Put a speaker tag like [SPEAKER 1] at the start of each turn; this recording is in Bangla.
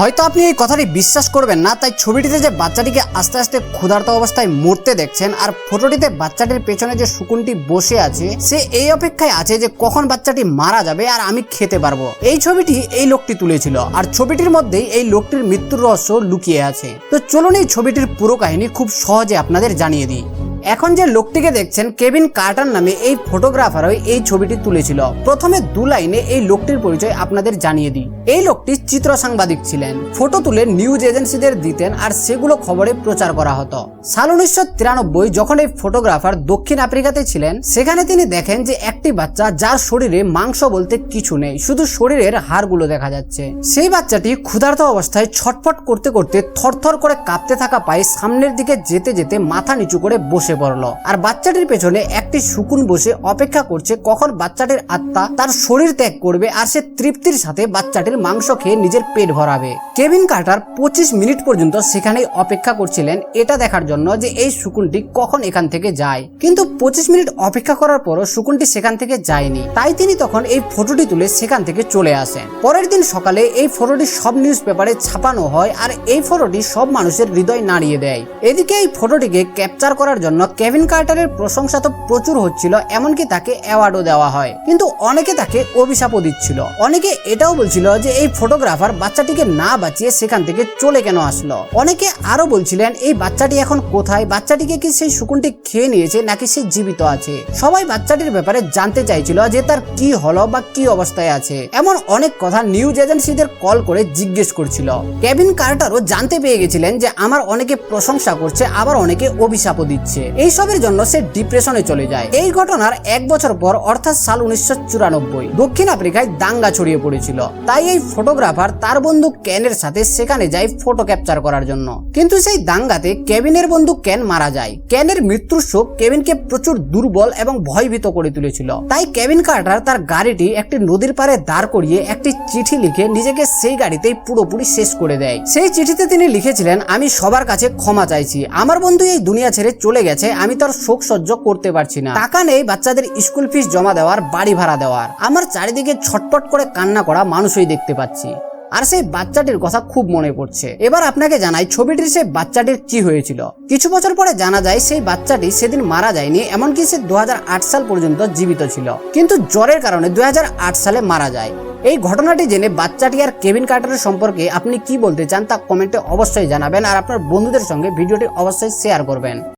[SPEAKER 1] হয়তো আপনি এই কথাটি বিশ্বাস করবেন না, তাই ছবিটিতে যে বাচ্চাটিকে আস্তে আস্তে ক্ষুধার্ত অবস্থায় মরতে দেখছেন আর ফটোটিতে বাচ্চাটির পেছনে যে শকুনটি বসে আছে, সে এই অপেক্ষায় আছে যে কখন বাচ্চাটি মারা যাবে আর আমি খেতে পারব। এই ছবিটি এই লোকটি তুলেছিল আর ছবিটির মধ্যেই এই লোকটির মৃত্যুর রহস্য লুকিয়ে আছে। তো চলুন এই ছবিটির পুরো কাহিনী খুব সহজে আপনাদের জানিয়ে দিই। এখন যে লোকটিকে দেখছেন, কেভিন কার্টার নামে এই ফটোগ্রাফারও এই ছবিটি তুলেছিল। প্রথমে দু লাইনে এই লোকটির পরিচয় আপনাদের জানিয়ে দিই। এই লোকটি চিত্র সাংবাদিক ছিলেন। ফটো তুলে নিউজ এজেন্সিদের দিতেন আর সেগুলো খবরে প্রচার করা হতো। সাল উনিশশো তিরানব্বই যখন এই ফটোগ্রাফার দক্ষিণ আফ্রিকাতে ছিলেন, সেখানে তিনি দেখেন যে একটি বাচ্চা যার শরীরে মাংস বলতে কিছু নেই, শুধু শরীরের হাড়গুলো দেখা যাচ্ছে। সেই বাচ্চাটি ক্ষুধার্ত অবস্থায় ছটফট করতে করতে থরথর করে কাঁপতে থাকা পায়ে সামনের দিকে যেতে যেতে মাথা নিচু করে বসে পড়ল। আর বাচ্চাটির পেছনে একটি শুকুন বসে অপেক্ষা করছে কখন বাচ্চাটির আত্মা তার শরীর ত্যাগ করবে আর সে তৃপ্তির সাথে বাচ্চাটির মাংস খেয়ে নিজের পেট ভরাবে। কেভিন কার্টার পঁচিশ মিনিট পর্যন্ত সেখানেই অপেক্ষা করছিলেন এটা দেখার জন্য যে এই শুকুনটি কখন এখান থেকে যায়। কিন্তু পঁচিশ মিনিট অপেক্ষা করার পরও শুকুনটি সেখান থেকে যায়নি। তাই তিনি তখন এই ফটোটি তুলে সেখান থেকে চলে আসেন। পরের দিন সকালে এই ফটোটি সব নিউজ পেপারে ছাপানো হয় আর এই ফটোটি সব মানুষের হৃদয় নাড়িয়ে দেয়। এদিকে এই ফটোটিকে ক্যাপচার করার জন্য কেভিন কার্টারের প্রশংসা তো প্রচুর হচ্ছিল, এমনকি তাকে অ্যাওয়ার্ডও দেওয়া হয়। কিন্তু অনেকে তাকে অভিশাপও দিচ্ছিল। অনেকে এটাও বলছিল যে এই ফটোগ্রাফার বাচ্চাটিকে না বাঁচিয়ে সেখান থেকে চলে কেন আসলো? অনেকে আরও বলছিলেন, এই বাচ্চাটি এখন কোথায়? বাচ্চাটিকে কি সেই শুকুনটি খেয়ে নিয়েছে নাকি সে জীবিত আছে? সবাই বাচ্চাটির ব্যাপারে জানতে চাইছিল যে তার কি হলো বা কি অবস্থায় আছে। এমন অনেক কথা নিউজ এজেন্সিদের কল করে জিজ্ঞেস করছিল। কেভিন কার্টারও জানতে পেয়ে গেছিলেন যে আমার অনেকে প্রশংসা করছে, আবার অনেকে অভিশাপও দিচ্ছে। এইসবের জন্য সে ডিপ্রেশনে চলে যায়। এই ঘটনার এক বছর পর অর্থাৎ সাল উনিশশো চুরানব্বই, দক্ষিণ আফ্রিকায় দাঙ্গা ছড়িয়ে পড়েছিল। তাই এই ফটোগ্রাফার তার বন্ধু ক্যানের সাথে সেখানে যায় ফটো ক্যাপচার করার জন্য। কিন্তু সেই দাঙ্গাতে কেভিনের বন্ধু ক্যান মারা যায়? ক্যানের মৃত্যুর শোক কেভিনকে প্রচুর দুর্বল এবং ভয়ভীত করে তুলেছিল। তাই কেভিন কার্টার তার গাড়িটি একটি নদীর পারে দাঁড় করিয়ে একটি চিঠি লিখে নিজেকে সেই গাড়িতেই পুরোপুরি শেষ করে দেয়। সেই চিঠিতে তিনি লিখেছিলেন, আমি সবার কাছে ক্ষমা চাইছি। আমার বন্ধু এই দুনিয়া ছেড়ে চলে গেছে। আমি তার শোক সহ্য করতে পারছি না। টাকা নেই, বাচ্চাদের স্কুল ফিস জমা দেওয়ার, বাড়ি ভাড়া দেওয়ার। আমার চারিদিকে ছটপট করে কান্না করা মানুষই দেখতে পাচ্ছি। আর সেই বাচ্চাটির কথা খুব মনে পড়ছে। এবার আপনাকে জানাই, ছবিটির সেই বাচ্চাটির কি হয়েছিল? কিছু বছর পরে জানা যায়, সেই বাচ্চাটি সেদিন মারা যায়নি, এমনকি সে দু হাজার আট সাল পর্যন্ত জীবিত ছিল। কিন্তু জ্বরের কারণে দুই হাজার আট সালে মারা যায়। এই ঘটনাটি জেনে বাচ্চাটি আর কেভিন কার্টারের সম্পর্কে আপনি কি বলতে চান তা কমেন্টে অবশ্যই জানাবেন, আর আপনার বন্ধুদের সঙ্গে ভিডিওটি অবশ্যই শেয়ার করবেন।